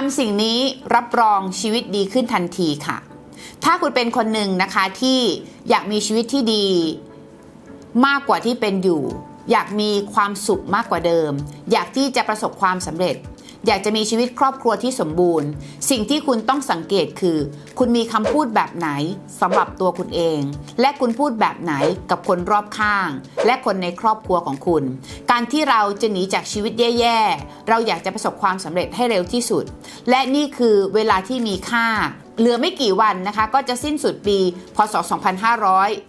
ทำสิ่งนี้รับรองชีวิตดีขึ้นทันทีค่ะ ถ้าคุณเป็นคนหนึ่งนะคะที่อยากมีชีวิตที่ดี มากกว่าที่เป็นอยู่ อยากมีความสุขมากกว่าเดิม อยากที่จะประสบความสำเร็จ อยากจะมีชีวิตครอบครัวที่สมบูรณ์ สิ่งที่คุณต้องสังเกตคือ คุณมีคำพูดแบบไหนสำหรับตัวคุณเอง และคุณพูดแบบไหนกับคนรอบข้าง และคนในครอบครัวของคุณ การที่เราจะหนีจากชีวิตแย่ๆ เราอยากจะประสบความสำเร็จให้เร็วที่สุด และนี่คือเวลาที่มีค่า เหลือไม่กี่วันนะคะ ก็จะสิ้นสุดปี พศ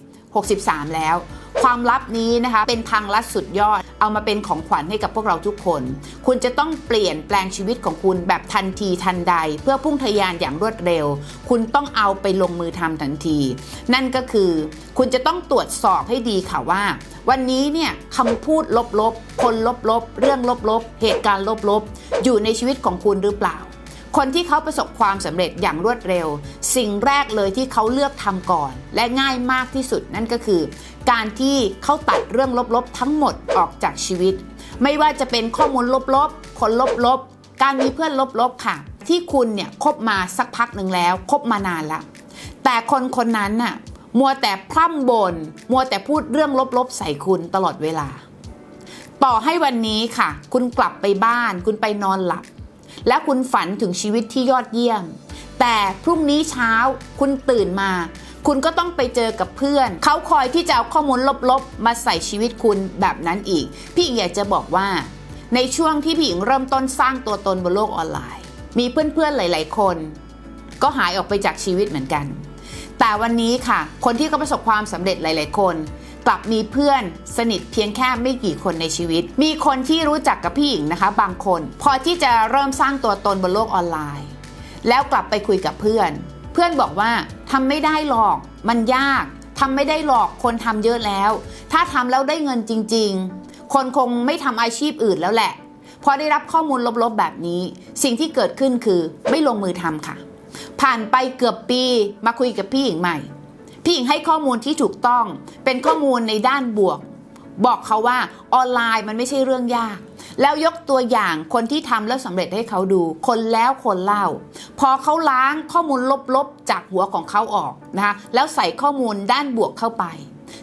2563 แล้ว ความลับนี้นะคะเป็นทางลัดสุดยอด เอามาเป็นของขวัญให้กับพวกเราทุกคน คุณจะต้องเปลี่ยนแปลงชีวิตของคุณแบบทันทีทันใด เพื่อพุ่งทะยานอย่างรวดเร็ว คุณต้องเอาไปลงมือทำทันที นั่นก็คือคุณจะต้องตรวจสอบให้ดีค่ะว่า วันนี้เนี่ยคำพูดลบๆ คนลบๆ เรื่องลบๆ เหตุการณ์ลบๆ อยู่ในชีวิตของคุณหรือเปล่า คนที่เขาประสบความสำเร็จอย่างรวดเร็ว สิ่งแรกเลยที่เขาเลือกทำก่อน และง่ายมากที่สุดนั่นก็คือ การที่เขาตัดเรื่องลบๆ ทั้งหมดออกจากชีวิต ไม่ว่าจะเป็นข้อมูลลบๆ คนลบๆ การมีเพื่อนลบๆ ค่ะ ที่คุณเนี่ยคบมาสักพักหนึ่งแล้วคบมานานละแต่คนคนนั้นน่ะมัวแต่พร่ำบน่นมัวแต่พูดเรื่องลบๆ ใส่คุณตลอดเวลา ต่อให้วันนี้ค่ะ คุณกลับไปบ้าน คุณไปนอนหลับ และคุณฝันถึงชีวิตที่ยอดเยี่ยม แต่พรุ่งนี้เช้าคุณตื่นมา คุณก็ต้องไปเจอกับเพื่อน เขาคอยที่จะเอาข้อมูลลบๆ มาใส่ชีวิตคุณแบบนั้นอีก พี่อิงอยากจะบอกว่า ในช่วงที่พี่อิงเริ่มต้นสร้างตัวตนบนโลกออนไลน์ มีเพื่อนๆหลาย ๆ คน ก็หายออกไปจากชีวิตเหมือนกัน แต่วันนี้ค่ะ คนที่เขาประสบความสำเร็จหลาย ๆ คน กลับมีเพื่อนสนิทเพียงแค่ไม่กี่คนในชีวิต มีคนที่รู้จักกับพี่หญิงนะคะ บางคน พอที่จะเริ่มสร้างตัวตนบนโลกออนไลน์ แล้วกลับไปคุยกับเพื่อน เพื่อนบอกว่าทำไม่ได้หรอก มันยากทำไม่ได้หรอกคนทำเยอะแล้ว ถ้าทำแล้วได้เงินจริง ๆ คนคงไม่ทำอาชีพอื่นแล้วแหละพอได้รับข้อมูลลบๆแบบนี้ สิ่งที่เกิดขึ้นคือไม่ลงมือทำค่ะ ผ่านไปเกือบปีมาคุยกับพี่หญิงใหม่ พี่หญิงให้ข้อมูลที่ถูกต้อง เป็นข้อมูลในด้านบวก บอกเขาว่าออนไลน์มันไม่ใช่เรื่องยาก แล้วยกตัวอย่างคนที่ทำแล้วสำเร็จให้เขาดู คนแล้วคนเล่า พอเขาล้างข้อมูลลบๆ จากหัวของเขาออกนะคะแล้วใส่ข้อมูลด้านบวกเข้าไป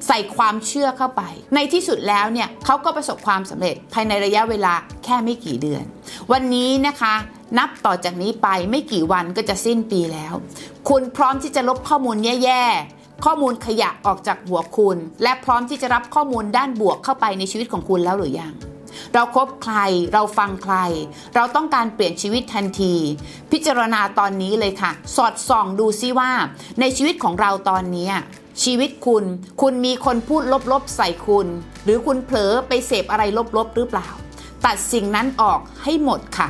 ใส่ความเชื่อเข้าไป ในที่สุดแล้วเนี่ยเขาก็ประสบความสำเร็จภายในระยะเวลาแค่ไม่กี่เดือน วันนี้นะคะ นับต่อจากนี้ไปไม่กี่วันก็จะสิ้นปีแล้ว คุณพร้อมที่จะลบข้อมูลแย่ๆ ข้อมูลขยะออกจากหัวคุณ และพร้อมที่จะรับข้อมูลด้านบวกเข้าไปในชีวิตของคุณแล้วหรือยังเราครบใครเราฟังใคร เราต้องการเปลี่ยนชีวิตทันที พิจารณาตอนนี้เลยค่ะ สอดส่องดูซิว่า ในชีวิตของเราตอนนี้ ชีวิตคุณ คุณมีคนพูดลบๆใส่คุณ หรือคุณเผลอไปเสพอะไรลบๆหรือเปล่า ตัดสิ่งนั้นออกให้หมดค่ะ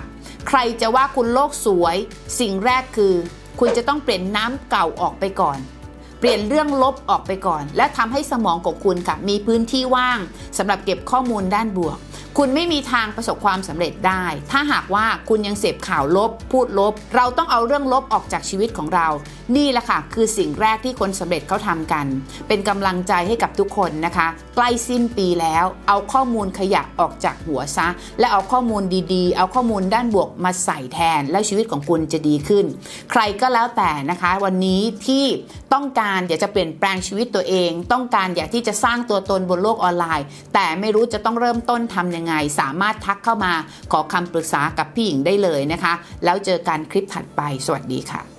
ใครจะว่าคุณโลกสวย สิ่งแรกคือ คุณจะต้องเปลี่ยนน้ำเก่าออกไปก่อน ลี่ยนเรื่องลบออกไปก่อน และทำให้สมองของคุณค่ะมีพื้นที่ว่างสำหรับเก็บข้อมูลด้านบวก คุณไม่มีทางประสบความสำเร็จได้ ถ้าหากว่าคุณยังเสพข่าวลบ พูดลบ เราต้องเอาเรื่องลบออกจากชีวิตของเรา นี่แหละค่ะ คือสิ่งแรกที่คนสำเร็จเขาทำกัน เป็นกำลังใจให้กับทุกคนนะคะ ใกล้สิ้นปีแล้ว เอาข้อมูลขยะออกจากหัวซะ และเอาข้อมูลดีๆ เอาข้อมูลด้านบวกมาใส่แทน แล้วชีวิตของคุณจะดีขึ้น ใครก็แล้วแต่นะคะ วันนี้ที่ต้องการอยากจะเปลี่ยนแปลงชีวิตตัวเอง ต้องการอยากที่จะสร้างตัวตนบนโลกออนไลน์ แต่ไม่รู้จะต้องเริ่มต้นทำยังไง สามารถทักเข้ามาขอคำปรึกษากับพี่หญิงได้เลยนะคะ แล้วเจอกันคลิปถัดไป สวัสดีค่ะ